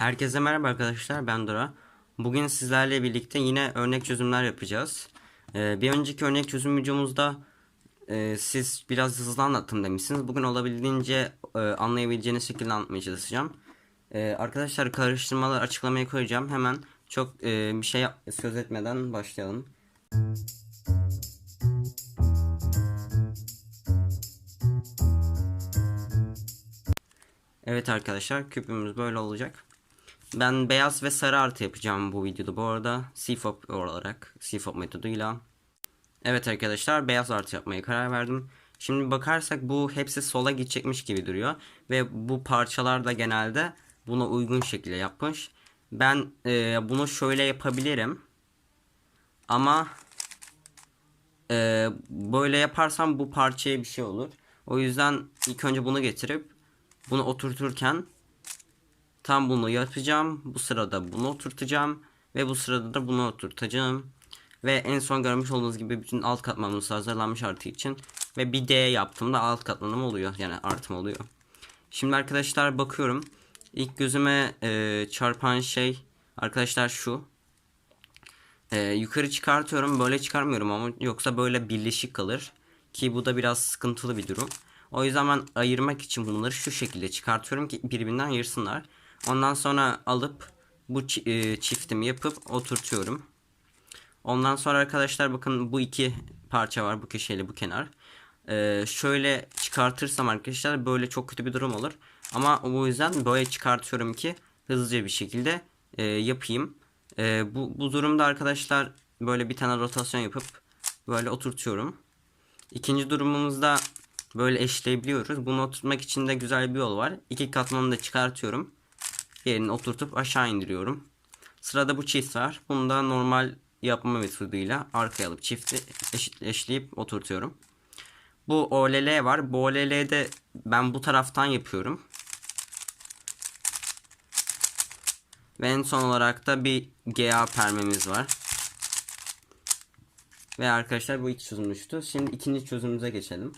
Herkese merhaba arkadaşlar ben Dora. Bugün sizlerle birlikte yine örnek çözümler yapacağız. Ee, bir önceki örnek çözüm videomuzda e, siz biraz hızlı anlattım demişsiniz. Bugün olabildiğince e, anlayabileceğiniz şekilde anlatmaya çalışacağım. Ee, arkadaşlar karıştırmalar açıklamaya koyacağım. Hemen çok e, bir şey söz etmeden başlayalım. Evet arkadaşlar küpümüz böyle olacak. Ben beyaz ve sarı artı yapacağım bu videoda bu arada CFOP olarak CFOP metoduyla. Evet arkadaşlar beyaz artı yapmaya karar verdim. Şimdi bakarsak bu hepsi sola gidecekmiş gibi duruyor. Ve bu parçalar da genelde buna uygun şekilde yapmış. Ben e, bunu şöyle yapabilirim. Ama e, böyle yaparsam bu parçaya bir şey olur. O yüzden ilk önce bunu getirip bunu oturturken Tam bunu yapacağım. Bu sırada bunu oturtacağım. Ve bu sırada da bunu oturtacağım. Ve en son görmüş olduğunuz gibi bütün alt katmanımız hazırlanmış artı için. Ve bir D yaptığımda alt katmanım oluyor. Yani artım oluyor. Şimdi arkadaşlar bakıyorum. İlk gözüme e, çarpan şey arkadaşlar şu. E, yukarı çıkartıyorum. Böyle çıkarmıyorum ama yoksa böyle birleşik kalır. Ki bu da biraz sıkıntılı bir durum. O yüzden ben ayırmak için bunları şu şekilde çıkartıyorum ki birbirinden ayırsınlar. Ondan sonra alıp bu e, çiftimi yapıp oturtuyorum. Ondan sonra arkadaşlar bakın bu iki parça var bu köşeyle bu kenar. Ee, şöyle çıkartırsam arkadaşlar böyle çok kötü bir durum olur. Ama o yüzden böyle çıkartıyorum ki hızlıca bir şekilde e, yapayım. E, bu, bu durumda arkadaşlar böyle bir tane rotasyon yapıp böyle oturtuyorum. İkinci durumumuzda böyle eşleyebiliyoruz. Bunu oturtmak için de güzel bir yol var. İki katmanını da çıkartıyorum. Yerini oturtup aşağı indiriyorum. Sırada bu çift var. Bunu da normal yapma metoduyla arkaya alıp çifti eşit, eşleyip oturtuyorum. Bu OLL var. Bu OLL'de ben bu taraftan yapıyorum. Ve en son olarak da bir GA permemiz var. Ve arkadaşlar bu iki çözülmüştü. Şimdi ikinci çözümümüze geçelim.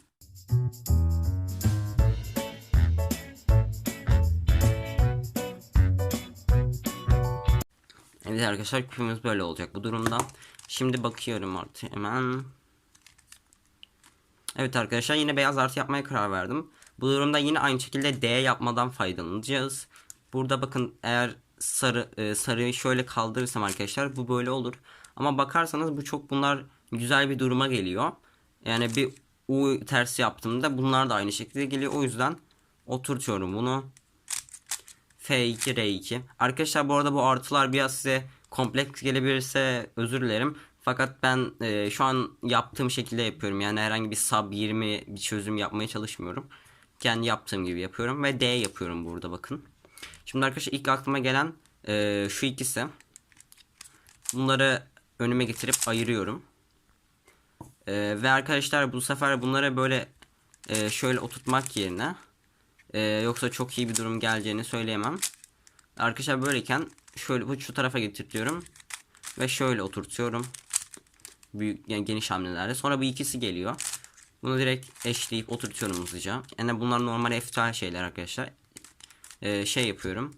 Evet arkadaşlar küpümüz böyle olacak bu durumda. Şimdi bakıyorum artık hemen. Evet arkadaşlar yine beyaz artı yapmaya karar verdim. Bu durumda yine aynı şekilde D yapmadan faydalanacağız. Burada bakın eğer sarı e, sarıyı şöyle kaldırırsam arkadaşlar bu böyle olur. Ama bakarsanız bu çok bunlar güzel bir duruma geliyor. Yani bir U tersi yaptığımda bunlar da aynı şekilde geliyor. O yüzden oturtuyorum bunu. F2 R2. Arkadaşlar bu arada bu artılar biraz size kompleks gelebilirse özür dilerim. Fakat ben e, şu an yaptığım şekilde yapıyorum. Yani herhangi bir sub 20 bir çözüm yapmaya çalışmıyorum. Kendi yaptığım gibi yapıyorum ve D yapıyorum burada bakın. Şimdi arkadaşlar ilk aklıma gelen e, şu ikisi. Bunları önüme getirip ayırıyorum. E, ve arkadaşlar bu sefer bunları böyle e, şöyle oturtmak yerine ee, yoksa çok iyi bir durum geleceğini söyleyemem. Arkadaşlar böyleyken şöyle bu şu tarafa getirtiyorum ve şöyle oturtuyorum. Büyük yani geniş hamlelerle. Sonra bu ikisi geliyor. Bunu direkt eşleyip oturtuyorum hızlıca. Yani bunlar normal F şeyler arkadaşlar. Ee, şey yapıyorum.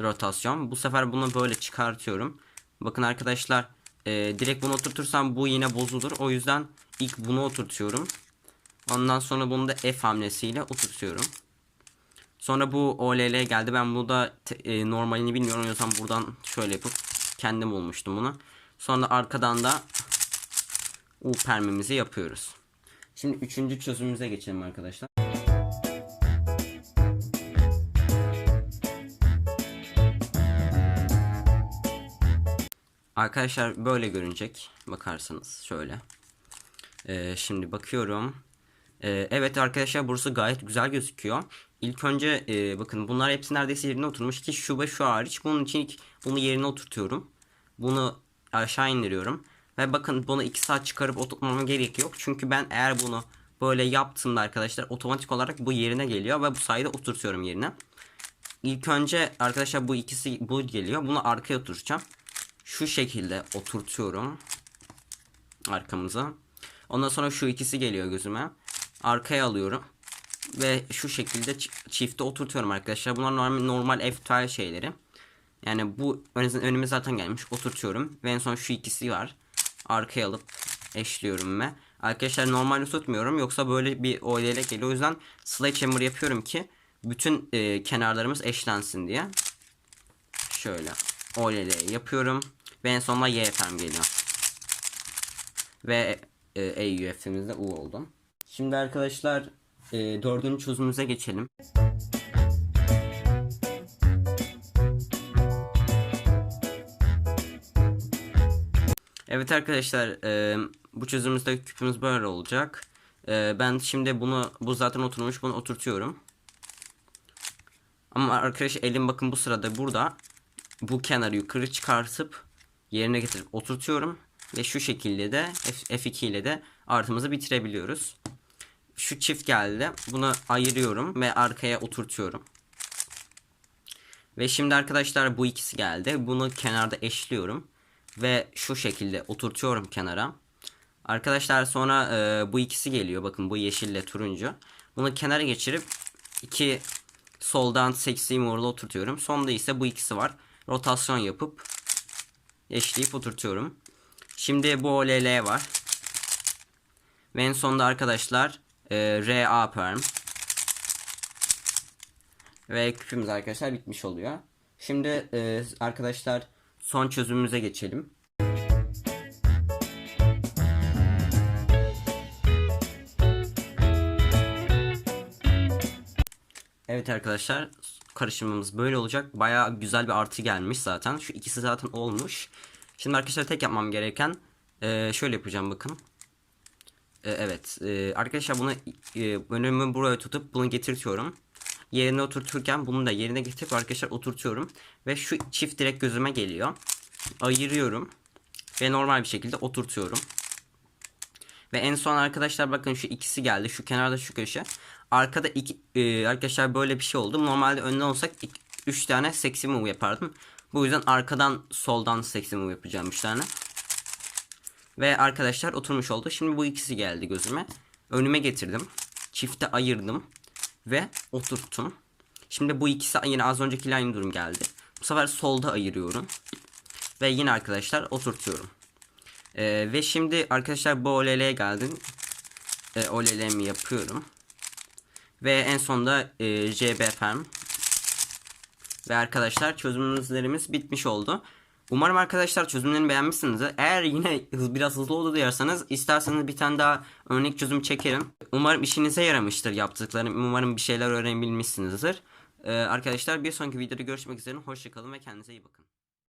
Rotasyon. Bu sefer bunu böyle çıkartıyorum. Bakın arkadaşlar e, direkt bunu oturtursam bu yine bozulur. O yüzden ilk bunu oturtuyorum. Ondan sonra bunu da F hamlesiyle oturtuyorum. Sonra bu OLL geldi. Ben bunu da e, normalini bilmiyorum. O yüzden buradan şöyle yapıp kendim bulmuştum bunu. Sonra arkadan da U permimizi yapıyoruz. Şimdi üçüncü çözümümüze geçelim arkadaşlar. Arkadaşlar böyle görünecek. Bakarsanız şöyle. Ee, şimdi bakıyorum. Ee, evet arkadaşlar burası gayet güzel gözüküyor. İlk önce e, bakın bunlar hepsi neredeyse yerine oturmuş ki şu ve şu hariç. Bunun için ilk bunu yerine oturtuyorum. Bunu aşağı indiriyorum. Ve bakın bunu 2 saat çıkarıp oturtmama gerek yok. Çünkü ben eğer bunu böyle yaptığımda arkadaşlar otomatik olarak bu yerine geliyor ve bu sayede oturtuyorum yerine. İlk önce arkadaşlar bu ikisi bu geliyor. Bunu arkaya oturtacağım. Şu şekilde oturtuyorum. Arkamıza. Ondan sonra şu ikisi geliyor gözüme. Arkaya alıyorum. Ve şu şekilde çi- çifte oturtuyorum arkadaşlar. Bunlar normal, normal F12 şeyleri. Yani bu ön- önüme zaten gelmiş. Oturtuyorum. Ve en son şu ikisi var. Arkaya alıp eşliyorum ve arkadaşlar normalde tutmuyorum yoksa böyle bir OLL geliyor. O yüzden sledgehammer yapıyorum ki bütün e, kenarlarımız eşlensin diye. Şöyle OLL yapıyorum ve en sonunda YFM geliyor. Ve e, EUF'imiz de U oldu. Şimdi arkadaşlar e, dördüncü çözümümüze geçelim. Evet arkadaşlar e, bu çözümümüzde küpümüz böyle olacak. E, ben şimdi bunu bu zaten oturmuş bunu oturtuyorum. Ama arkadaş elim bakın bu sırada burada bu kenarı yukarı çıkartıp yerine getirip oturtuyorum. Ve şu şekilde de F- F2 ile de artımızı bitirebiliyoruz. Şu çift geldi. Bunu ayırıyorum ve arkaya oturtuyorum. Ve şimdi arkadaşlar bu ikisi geldi. Bunu kenarda eşliyorum. Ve şu şekilde oturtuyorum kenara. Arkadaşlar sonra e, bu ikisi geliyor. Bakın bu yeşille turuncu. Bunu kenara geçirip iki soldan seksi morla oturtuyorum. Sonda ise bu ikisi var. Rotasyon yapıp eşleyip oturtuyorum. Şimdi bu OLL var. Ve en sonda arkadaşlar e, RA perm. Ve küpümüz arkadaşlar bitmiş oluyor. Şimdi e, arkadaşlar son çözümümüze geçelim. Evet arkadaşlar karışımımız böyle olacak. Bayağı güzel bir artı gelmiş zaten. Şu ikisi zaten olmuş. Şimdi arkadaşlar tek yapmam gereken e, şöyle yapacağım bakın. E, evet e, arkadaşlar bunu e, önümü buraya tutup bunu getirtiyorum. Yerine oturturken bunu da yerine getirip arkadaşlar oturtuyorum. Ve şu çift direkt gözüme geliyor. Ayırıyorum. Ve normal bir şekilde oturtuyorum. Ve en son arkadaşlar bakın şu ikisi geldi. Şu kenarda şu köşe. Arkada iki, e, arkadaşlar böyle bir şey oldu. Normalde önden olsak 3 tane seksi move yapardım. Bu yüzden arkadan soldan seksi move yapacağım 3 tane. Ve arkadaşlar oturmuş oldu. Şimdi bu ikisi geldi gözüme. Önüme getirdim. Çifte ayırdım. Ve oturttum. Şimdi bu ikisi yine az önceki aynı durum geldi. Bu sefer solda ayırıyorum. Ve yine arkadaşlar oturtuyorum. Ee, ve şimdi arkadaşlar bu OLL'ye geldim. Ee, OLL'mi yapıyorum. Ve en sonda e, JBFM. Ve arkadaşlar çözümlerimiz bitmiş oldu. Umarım arkadaşlar çözümlerini beğenmişsinizdir. Eğer yine biraz hızlı oldu diyorsanız isterseniz bir tane daha örnek çözüm çekerim. Umarım işinize yaramıştır yaptıklarım. Umarım bir şeyler öğrenebilmişsinizdir. Ee, arkadaşlar bir sonraki videoda görüşmek üzere. Hoşçakalın ve kendinize iyi bakın.